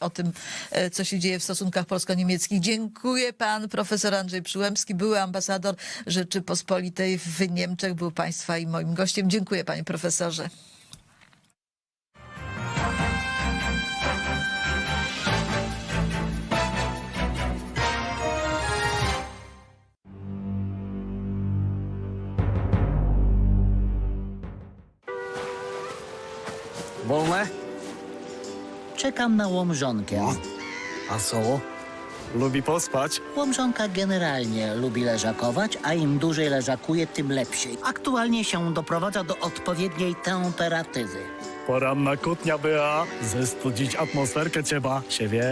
o tym, e, co się dzieje w stosunkach polsko-niemieckich. Dziękuję pan profesor Andrzej Przyłębski, były ambasador Rzeczypospolitej w Niemczech, był państwa i moim gościem. Dziękuję panie profesorze. Wolne? Czekam na łomżonkę. A co? Lubi pospać? Łomżonka generalnie lubi leżakować, a im dłużej leżakuje, tym lepsiej. Aktualnie się doprowadza do odpowiedniej temperatury. Poranna kutnia była. Zestudzić atmosferkę trzeba. Się wie.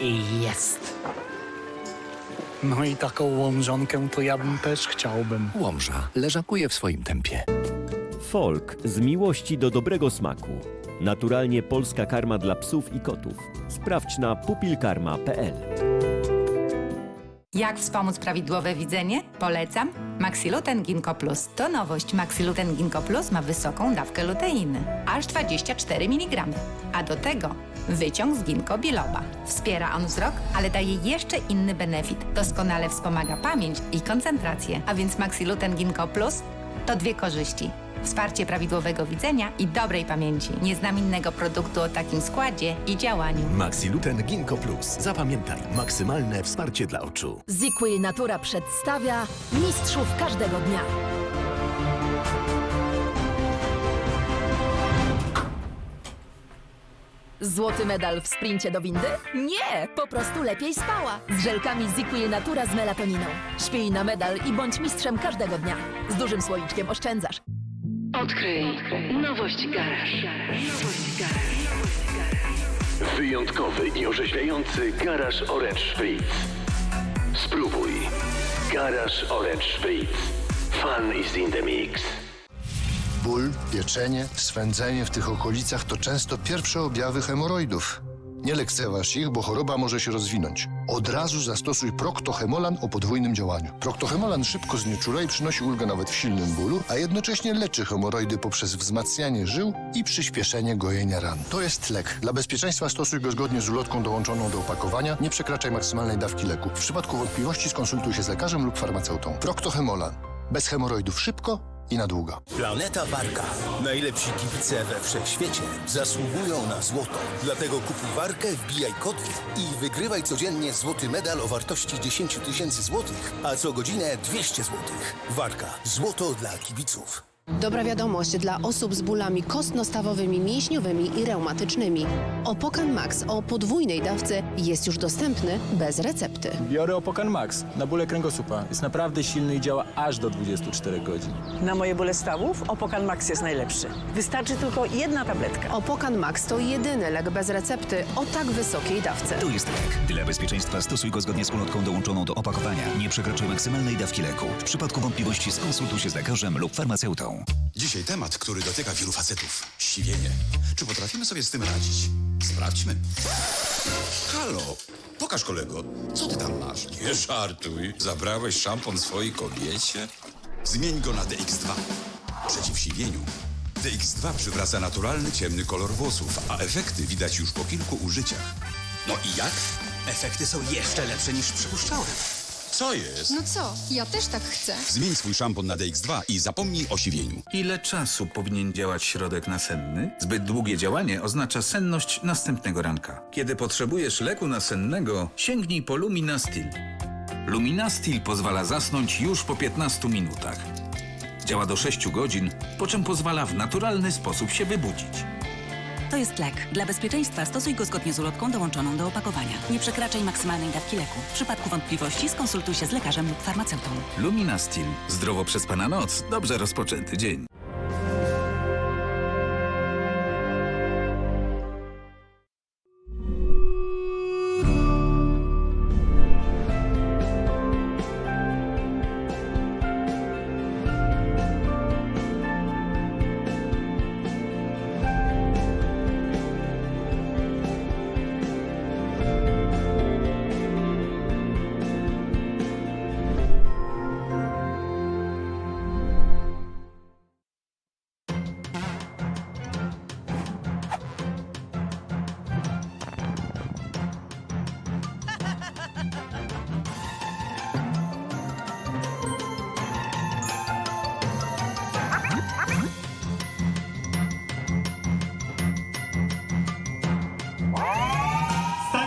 I jest. No i taką łomżonkę to ja bym też chciałbym. Łomża leżakuje w swoim tempie. Folk z miłości do dobrego smaku. Naturalnie polska karma dla psów i kotów. Sprawdź na pupilkarma.pl. Jak wspomóc prawidłowe widzenie? Polecam Maxiluten Ginkgo Plus. To nowość. Maxiluten Ginkgo Plus ma wysoką dawkę luteiny, aż 24 mg. A do tego wyciąg z ginkgo biloba. Wspiera on wzrok, ale daje jeszcze inny benefit. Doskonale wspomaga pamięć i koncentrację. A więc Maxiluten Ginkgo Plus to dwie korzyści. Wsparcie prawidłowego widzenia i dobrej pamięci. Nie znam innego produktu o takim składzie i działaniu. Maxiluten Ginkgo Plus. Zapamiętaj, maksymalne wsparcie dla oczu. Zikły Natura przedstawia Mistrzów każdego dnia. Złoty medal w sprincie do windy? Nie, po prostu lepiej spała. Z żelkami Zikły Natura z melatoniną. Śpij na medal i bądź mistrzem każdego dnia. Z dużym słoiczkiem oszczędzasz. Odkryj nowość garaż. Nowość garaż. Wyjątkowy i orzeźwiający garaż Orange Spritz. Spróbuj. Garaż Orange Spritz. Fun is in the mix. Ból, pieczenie, swędzenie w tych okolicach to często pierwsze objawy hemoroidów. Nie lekceważ ich, bo choroba może się rozwinąć. Od razu zastosuj Proctohemolan o podwójnym działaniu. Proctohemolan szybko znieczula i przynosi ulgę nawet w silnym bólu, a jednocześnie leczy hemoroidy poprzez wzmacnianie żył i przyspieszenie gojenia ran. To jest lek. Dla bezpieczeństwa stosuj go zgodnie z ulotką dołączoną do opakowania. Nie przekraczaj maksymalnej dawki leku. W przypadku wątpliwości skonsultuj się z lekarzem lub farmaceutą. Proctohemolan. Bez hemoroidów szybko i na długo. Planeta Warka. Najlepsi kibice we wszechświecie zasługują na złoto. Dlatego kupuj warkę, wbijaj kody i wygrywaj codziennie złoty medal o wartości 10 tysięcy złotych, a co godzinę 200 złotych. Warka. Złoto dla kibiców. Dobra wiadomość dla osób z bólami kostno-stawowymi, mięśniowymi i reumatycznymi. Opokan Max o podwójnej dawce jest już dostępny bez recepty. Biorę Opokan Max na bóle kręgosłupa. Jest naprawdę silny i działa aż do 24 godzin. Na moje bóle stawów Opokan Max jest najlepszy. Wystarczy tylko jedna tabletka. Opokan Max to jedyny lek bez recepty o tak wysokiej dawce. To jest lek. Dla bezpieczeństwa stosuj go zgodnie z ulotką dołączoną do opakowania. Nie przekraczaj maksymalnej dawki leku. W przypadku wątpliwości skonsultuj się z lekarzem lub farmaceutą. Dzisiaj temat, który dotyka wielu facetów. Siwienie. Czy potrafimy sobie z tym radzić? Sprawdźmy. Halo, pokaż kolego, co ty tam masz? Nie żartuj. Zabrałeś szampon swojej kobiecie? Zmień go na DX2. Przeciw siwieniu. DX2 przywraca naturalny, ciemny kolor włosów, a efekty widać już po kilku użyciach. No i jak? Efekty są jeszcze lepsze niż przypuszczałem. Co jest? No co, ja też tak chcę. Zmień swój szampon na DX2 i zapomnij o siwieniu. Ile czasu powinien działać środek nasenny? Zbyt długie działanie oznacza senność następnego ranka. Kiedy potrzebujesz leku nasennego, sięgnij po Luminastil. Luminastil pozwala zasnąć już po 15 minutach. Działa do 6 godzin, po czym pozwala w naturalny sposób się wybudzić. To jest lek. Dla bezpieczeństwa stosuj go zgodnie z ulotką dołączoną do opakowania. Nie przekraczaj maksymalnej dawki leku. W przypadku wątpliwości skonsultuj się z lekarzem lub farmaceutą. Luminastil. Zdrowo przespana noc, dobrze rozpoczęty dzień.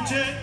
budget.